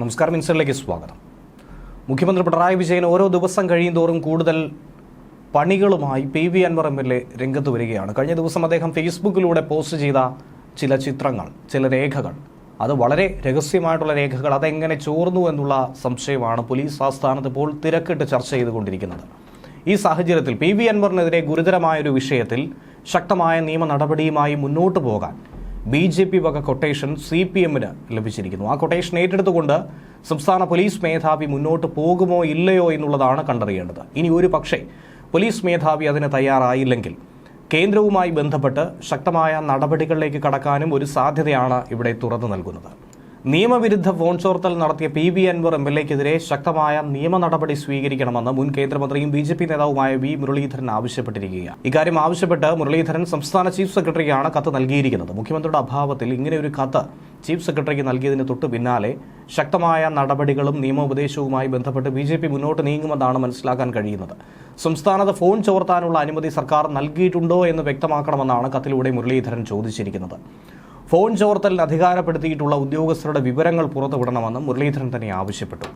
നമസ്കാരം ഇൻസറിലേക്ക് സ്വാഗതം. മുഖ്യമന്ത്രി പിണറായി വിജയൻ ഓരോ ദിവസം കഴിയും തോറും കൂടുതൽ പണികളുമായി P V Anvar M L A രംഗത്ത് വരികയാണ്. കഴിഞ്ഞ ദിവസം അദ്ദേഹം ഫേസ്ബുക്കിലൂടെ പോസ്റ്റ് ചെയ്ത ചില ചിത്രങ്ങൾ ചില രേഖകൾ. അത് വളരെ രഹസ്യമായിട്ടുള്ള രേഖകൾ അതെങ്ങനെ ചോർന്നു എന്നുള്ള സംശയമാണ് പോലീസ് ആസ്ഥാനത്ത് ഇപ്പോൾ തിരക്കിട്ട് ചർച്ച ചെയ്തുകൊണ്ടിരിക്കുന്നത്. ഈ സാഹചര്യത്തിൽ പി വി അൻവറിനെതിരെ ഗുരുതരമായൊരു വിഷയത്തിൽ ശക്തമായ നിയമ നടപടിയുമായി മുന്നോട്ട് പോകാൻ ബി ജെ പി വക കൊട്ടേഷൻ സി പി എമ്മിന് ലഭിച്ചിരിക്കുന്നു. ആ കൊട്ടേഷൻ ഏറ്റെടുത്തുകൊണ്ട് സംസ്ഥാന പോലീസ് മേധാവി മുന്നോട്ട് പോകുമോ ഇല്ലയോ എന്നുള്ളതാണ് കണ്ടറിയേണ്ടത്. ഇനി ഒരു പക്ഷേ പോലീസ് മേധാവി അതിന് തയ്യാറായില്ലെങ്കിൽ കേന്ദ്രവുമായി ബന്ധപ്പെട്ട് ശക്തമായ നടപടികളിലേക്ക് കടക്കാനും ഒരു സാധ്യതയാണ് ഇവിടെ തുറന്നു നൽകുന്നത്. നിയമവിരുദ്ധ ഫോൺ ചോർത്തൽ നടത്തിയ P V Anvar M L എക്കെതിരെ ശക്തമായ നിയമ നടപടി സ്വീകരിക്കണമെന്ന് മുൻ കേന്ദ്രമന്ത്രിയും ബി ജെ പി നേതാവുമായ വി മുരളീധരൻ ആവശ്യപ്പെട്ടിരിക്കുകയാണ്. ഇക്കാര്യം ആവശ്യപ്പെട്ട് മുരളീധരൻ സംസ്ഥാന ചീഫ് സെക്രട്ടറിക്കാണ് കത്ത് നൽകിയിരിക്കുന്നത്. മുഖ്യമന്ത്രിയുടെ അഭാവത്തിൽ ഇങ്ങനെ ഒരു കത്ത് ചീഫ് സെക്രട്ടറിക്ക് നൽകിയതിന് തൊട്ട് പിന്നാലെ ശക്തമായ നടപടികളും നിയമോപദേശവുമായി ബന്ധപ്പെട്ട് ബി ജെ പി മുന്നോട്ട് നീങ്ങുമെന്നാണ് മനസ്സിലാക്കാൻ കഴിയുന്നത്. സംസ്ഥാനത്ത് ഫോൺ ചോർത്താനുള്ള അനുമതി സർക്കാർ നൽകിയിട്ടുണ്ടോ എന്ന് വ്യക്തമാക്കണമെന്നാണ് കത്തിലൂടെ മുരളീധരൻ ചോദിച്ചിരിക്കുന്നത്. ഫോൺ ചോർത്തലിന് അധികാരപ്പെടുത്തിയിട്ടുള്ള ഉദ്യോഗസ്ഥരുടെ വിവരങ്ങൾ പുറത്തുവിടണമെന്നും മുരളീധരൻ തന്നെ ആവശ്യപ്പെട്ടു.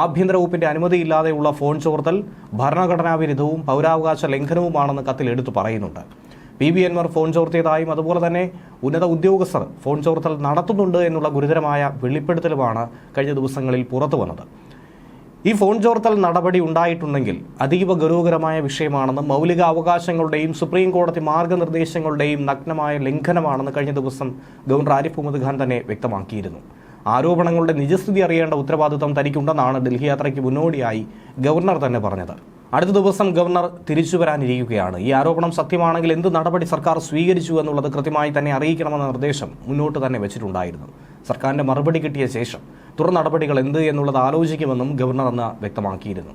ആഭ്യന്തര വകുപ്പിന്റെ അനുമതിയില്ലാതെയുള്ള ഫോൺ ചോർത്തൽ ഭരണഘടനാ വിരുദ്ധവും പൗരാവകാശ ലംഘനവുമാണെന്ന് കത്തിൽ എടുത്തു പറയുന്നുണ്ട്. പി. ബി എൻമാർ ഫോൺ ചോർത്തിയതായും അതുപോലെ തന്നെ ഉന്നത ഉദ്യോഗസ്ഥർ ഫോൺ ചോർത്തൽ നടത്തുന്നുണ്ട് എന്നുള്ള ഗുരുതരമായ വെളിപ്പെടുത്തലുമാണ് കഴിഞ്ഞ ദിവസങ്ങളിൽ പുറത്തു വന്നത് ഈ ഫോൺ ചോർത്തൽ നടപടി ഉണ്ടായിട്ടുണ്ടെങ്കിൽ അതീവ ഗൗരവകരമായ വിഷയമാണെന്ന് മൗലിക അവകാശങ്ങളുടെയും സുപ്രീം കോടതി മാർഗനിർദ്ദേശങ്ങളുടെയും നഗ്നമായ ലംഘനമാണെന്ന് കഴിഞ്ഞ ദിവസം ഗവർണർ ആരിഫ് മുഹമ്മദ് ഖാൻ തന്നെ വ്യക്തമാക്കിയിരുന്നു. ആരോപണങ്ങളുടെ നിജസ്ഥിതി അറിയേണ്ട ഉത്തരവാദിത്വം തനിക്കുണ്ടെന്നാണ് ഡൽഹി യാത്രയ്ക്ക് മുന്നോടിയായി ഗവർണർ തന്നെ പറഞ്ഞത്. അടുത്ത ദിവസം ഗവർണർ തിരിച്ചു വരാനിരിക്കുകയാണ്. ഈ ആരോപണം സത്യമാണെങ്കിൽ എന്ത് നടപടി സർക്കാർ സ്വീകരിച്ചു എന്നുള്ളത് കൃത്യമായി തന്നെ അറിയിക്കണമെന്ന നിർദ്ദേശം മുന്നോട്ട് തന്നെ വെച്ചിട്ടുണ്ടായിരുന്നു. സർക്കാരിന്റെ മറുപടി കിട്ടിയ ശേഷം തുടർ നടപടികൾ എന്ത് എന്നുള്ളത് ആലോചിക്കുമെന്നും ഗവർണർ അന്ന് വ്യക്തമാക്കിയിരുന്നു.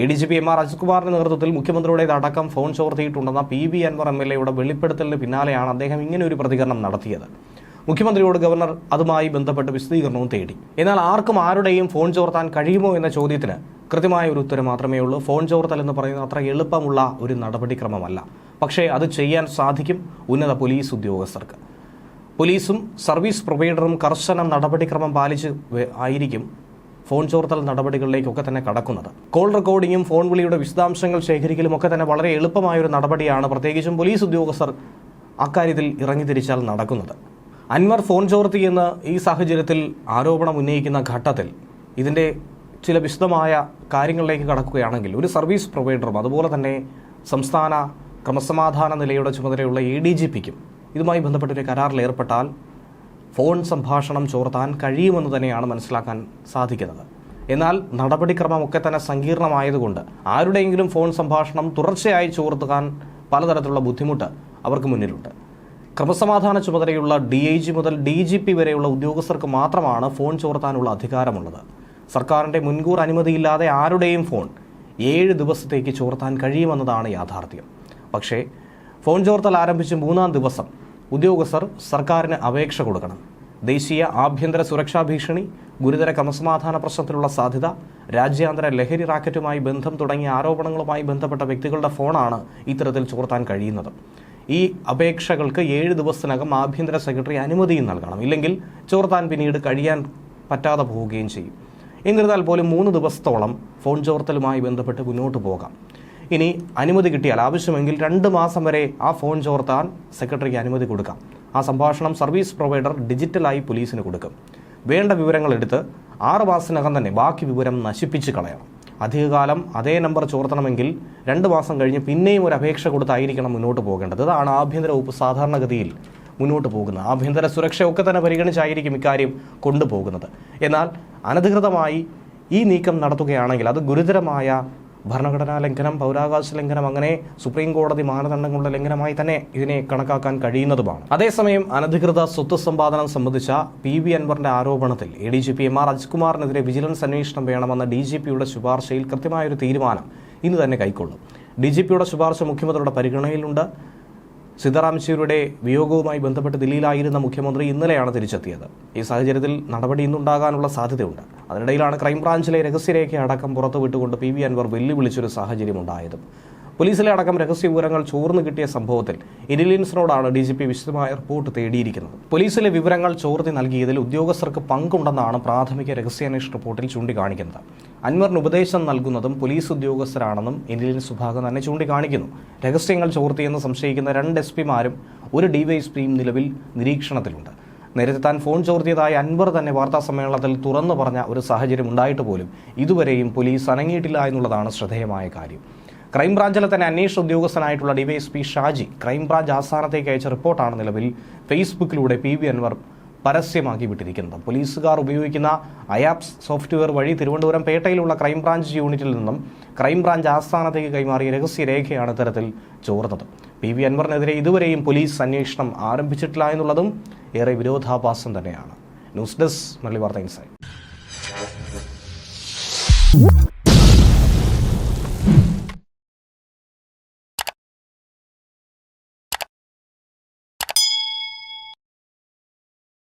A D G P M R അജിത്കുമാറിന്റെ നേതൃത്വത്തിൽ മുഖ്യമന്ത്രിയുടേതടക്കം phone ചോർത്തിയിട്ടുണ്ടെന്ന P B Anvar M L എയുടെ വെളിപ്പെടുത്തലിന് പിന്നാലെയാണ് അദ്ദേഹം ഇങ്ങനെ ഒരു പ്രതികരണം നടത്തിയത്. മുഖ്യമന്ത്രിയോട് ഗവർണർ അതുമായി ബന്ധപ്പെട്ട് വിശദീകരണവും തേടി. എന്നാൽ ആർക്കും ആരുടെയും ഫോൺ ചോർത്താൻ കഴിയുമോ എന്ന ചോദ്യത്തിന് കൃത്യമായ ഒരു ഉത്തരം മാത്രമേ ഉള്ളൂ. ഫോൺ ചോർത്തൽ എന്ന് പറയുന്നത് അത്ര എളുപ്പമുള്ള ഒരു നടപടിക്രമമല്ല. പക്ഷേ അത് ചെയ്യാൻ സാധിക്കും ഉന്നത പോലീസ് ഉദ്യോഗസ്ഥർക്ക്. പോലീസും സർവീസ് പ്രൊവൈഡറും കർശന നടപടിക്രമം പാലിച്ച് ആയിരിക്കും ഫോൺ ചോർത്തൽ നടപടികളിലേക്കൊക്കെ തന്നെ കടക്കുന്നത്. കോൾ റെക്കോർഡിങ്ങും ഫോൺ വിളിയുടെ വിശദാംശങ്ങൾ ശേഖരിക്കലും ഒക്കെ തന്നെ വളരെ എളുപ്പമായൊരു നടപടിയാണ് പ്രത്യേകിച്ചും പോലീസ് ഉദ്യോഗസ്ഥർ അക്കാര്യത്തിൽ ഇറങ്ങി തിരിച്ചാൽ നടക്കുന്നത്. അൻവർ ഫോൺ ചോർത്തി എന്ന് ഈ സാഹചര്യത്തിൽ ആരോപണം ഉന്നയിക്കുന്ന ഘട്ടത്തിൽ ഇതിന്റെ ചില വിശദമായ കാര്യങ്ങളിലേക്ക് കടക്കുകയാണെങ്കിൽ ഒരു സർവീസ് പ്രൊവൈഡറും അതുപോലെ തന്നെ സംസ്ഥാന ക്രമസമാധാന നിലയുടെ ചുമതലയുള്ള എ ഡി ജി പിക്കും ഇതുമായി ബന്ധപ്പെട്ടൊരു കരാറിൽ ഏർപ്പെട്ടാൽ ഫോൺ സംഭാഷണം ചോർത്താൻ കഴിയുമെന്ന് തന്നെയാണ് മനസ്സിലാക്കാൻ സാധിക്കുന്നത്. എന്നാൽ നടപടിക്രമമൊക്കെ തന്നെ സങ്കീർണമായതുകൊണ്ട് ആരുടെയെങ്കിലും ഫോൺ സംഭാഷണം തുടർച്ചയായി ചോർത്താൻ പലതരത്തിലുള്ള ബുദ്ധിമുട്ട് അവർക്ക് മുന്നിലുണ്ട്. ക്രമസമാധാന ചുമതലയുള്ള ഡി ഐ ജി മുതൽ ഡി ജി പി വരെയുള്ള ഉദ്യോഗസ്ഥർക്ക് മാത്രമാണ് ഫോൺ ചോർത്താനുള്ള അധികാരമുള്ളത്. സർക്കാരിന്റെ മുൻകൂർ അനുമതിയില്ലാതെ ആരുടെയും ഫോൺ ഏഴ് ദിവസത്തേക്ക് ചോർത്താൻ കഴിയുമെന്നതാണ് യാഥാർത്ഥ്യം. പക്ഷേ ഫോൺ ചോർത്തൽ ആരംഭിച്ച് മൂന്നാം ദിവസം ഉദ്യോഗസ്ഥർ സർക്കാരിന് അപേക്ഷ കൊടുക്കണം. ദേശീയ ആഭ്യന്തര സുരക്ഷാ ഭീഷണി ഗുരുതര ക്രമസമാധാന പ്രശ്നത്തിലുള്ള സാധ്യത രാജ്യാന്തര ലഹരി റാക്കറ്റുമായി ബന്ധം തുടങ്ങിയ ആരോപണങ്ങളുമായി ബന്ധപ്പെട്ട വ്യക്തികളുടെ ഫോണാണ് ഇത്തരത്തിൽ ചോർത്താൻ കഴിയുന്നത്. ഈ അപേക്ഷകൾക്ക് ഏഴ് ദിവസത്തിനകം ആഭ്യന്തര സെക്രട്ടറി അനുമതിയും നൽകണം. ഇല്ലെങ്കിൽ ചോർത്താൻ പിന്നീട് കഴിയാൻ പറ്റാതെ പോവുകയും ചെയ്യും. എന്നിരുന്നാൽ പോലും മൂന്ന് ദിവസത്തോളം ഫോൺ ചോർത്തലുമായി ബന്ധപ്പെട്ട് മുന്നോട്ട് പോകാം. ഇനി അനുമതി കിട്ടിയാൽ ആവശ്യമെങ്കിൽ രണ്ട് മാസം വരെ ആ ഫോൺ ചോർത്താൻ സെക്രട്ടറിക്ക് അനുമതി കൊടുക്കാം. ആ സംഭാഷണം സർവീസ് പ്രൊവൈഡർ ഡിജിറ്റലായി പോലീസിന് കൊടുക്കും. വേണ്ട വിവരങ്ങൾ എടുത്ത് ആറ് മാസത്തിനകം തന്നെ ബാക്കി വിവരം നശിപ്പിച്ച് കളയണം. അധികകാലം അതേ നമ്പർ ചോർത്തണമെങ്കിൽ രണ്ട് മാസം കഴിഞ്ഞ് പിന്നെയും ഒരു അപേക്ഷ കൊടുത്തായിരിക്കണം മുന്നോട്ട് പോകേണ്ടത്. അതാണ് ആഭ്യന്തര വകുപ്പ് സാധാരണഗതിയിൽ മുന്നോട്ട് പോകുന്നത്. ആഭ്യന്തര സുരക്ഷയൊക്കെ തന്നെ പരിഗണിച്ചായിരിക്കും ഇക്കാര്യം കൊണ്ടുപോകുന്നത്. എന്നാൽ അനധികൃതമായി ഈ നീക്കം നടത്തുകയാണെങ്കിൽ അത് ഗുരുതരമായ ഭരണഘടനാ ലംഘനം പൗരാവകാശ ലംഘനം അങ്ങനെ സുപ്രീം കോടതി മാനദണ്ഡങ്ങളുടെ ലംഘനമായി തന്നെ ഇതിനെ കണക്കാക്കാൻ കഴിയുന്നതുമാണ്. അതേസമയം അനധികൃത സ്വത്ത് സമ്പാദനം സംബന്ധിച്ച പി വി അൻവറിന്റെ ആരോപണത്തിൽ A D G P M R അജ്കുമാറിനെതിരെ vigilance അന്വേഷണം വേണമെന്ന ഡി ജി പിയുടെ ശുപാർശയിൽ കൃത്യമായൊരു തീരുമാനം ഇന്ന് തന്നെ കൈക്കൊള്ളും. ഡി ജി പിയുടെ ശുപാർശ മുഖ്യമന്ത്രിയുടെ പരിഗണനയിലുണ്ട്. സീതാറാം വിയോഗവുമായി ബന്ധപ്പെട്ട് ദില്ലിയിലായിരുന്ന മുഖ്യമന്ത്രി ഇന്നലെയാണ് തിരിച്ചെത്തിയത്. ഈ സാഹചര്യത്തിൽ നടപടി ഇന്നുണ്ടാകാനുള്ള സാധ്യതയുണ്ട്. അതിനിടയിലാണ് ക്രൈംബ്രാഞ്ചിലെ രഹസ്യരേഖ അടക്കം പുറത്തുവിട്ടുകൊണ്ട് പി വി അൻവർ വെല്ലുവിളിച്ചൊരു സാഹചര്യം ഉണ്ടായതും പോലീസിലെ അടക്കം രഹസ്യ വിവരങ്ങൾ ചോർന്നു കിട്ടിയ സംഭവത്തിൽ ഇന്റലിജൻസിനോടാണ് ഡി ജി പി വിശദമായ റിപ്പോർട്ട് തേടിയിരിക്കുന്നത്. പോലീസിലെ വിവരങ്ങൾ ചോർത്തി നൽകിയതിൽ ഉദ്യോഗസ്ഥർക്ക് പങ്കുണ്ടെന്നാണ് പ്രാഥമിക രഹസ്യാന്വേഷണ റിപ്പോർട്ടിൽ ചൂണ്ടിക്കാണിക്കുന്നത്. അൻവറിന് ഉപദേശം നൽകുന്നതും പോലീസ് ഉദ്യോഗസ്ഥരാണെന്നും ഇന്റലിജൻസ് വിഭാഗം തന്നെ ചൂണ്ടിക്കാണിക്കുന്നു. രഹസ്യങ്ങൾ ചോർത്തിയെന്ന് സംശയിക്കുന്ന രണ്ട് എസ് പിമാരും ഒരു ഡിവൈഎസ്പിയും നിലവിൽ നിരീക്ഷണത്തിലുണ്ട്. നേരത്തെ താൻ ഫോൺ ചോർത്തിയതായി അൻവർ തന്നെ വാർത്താ സമ്മേളനത്തിൽ തുറന്നു പറഞ്ഞ ഒരു സാഹചര്യം ഉണ്ടായിട്ട് പോലും ഇതുവരെയും പോലീസ് അനങ്ങിയിട്ടില്ല എന്നുള്ളതാണ് ശ്രദ്ധേയമായ കാര്യം. ക്രൈംബ്രാഞ്ചിലെ തന്നെ അന്വേഷണ ഉദ്യോഗസ്ഥനായിട്ടുള്ള ഡിവൈഎസ്പി ഷാജി ക്രൈംബ്രാഞ്ച് ആസ്ഥാനത്തേക്ക് അയച്ച റിപ്പോർട്ടാണ് നിലവിൽ ഫേസ്ബുക്കിലൂടെ പി വി അൻവർ പരസ്യമാക്കി വിട്ടിരിക്കുന്നത്. പോലീസുകാർ ഉപയോഗിക്കുന്ന അയാപ്സ് സോഫ്റ്റ്വെയർ വഴി തിരുവനന്തപുരം പേട്ടയിലുള്ള ക്രൈംബ്രാഞ്ച് യൂണിറ്റിൽ നിന്നും ക്രൈംബ്രാഞ്ച് ആസ്ഥാനത്തേക്ക് കൈമാറിയ രഹസ്യരേഖയാണ് ഇത്തരത്തിൽ ചോർന്നത്. പി വി അൻവറിനെതിരെ ഇതുവരെയും പോലീസ് അന്വേഷണം ആരംഭിച്ചിട്ടില്ല എന്നുള്ളതും ഏറെ വിരോധാഭാസം തന്നെയാണ്. ന്യൂസ് ഡെസ്ക് മല്ലി വാർത്ത ഇൻസൈറ്റ്.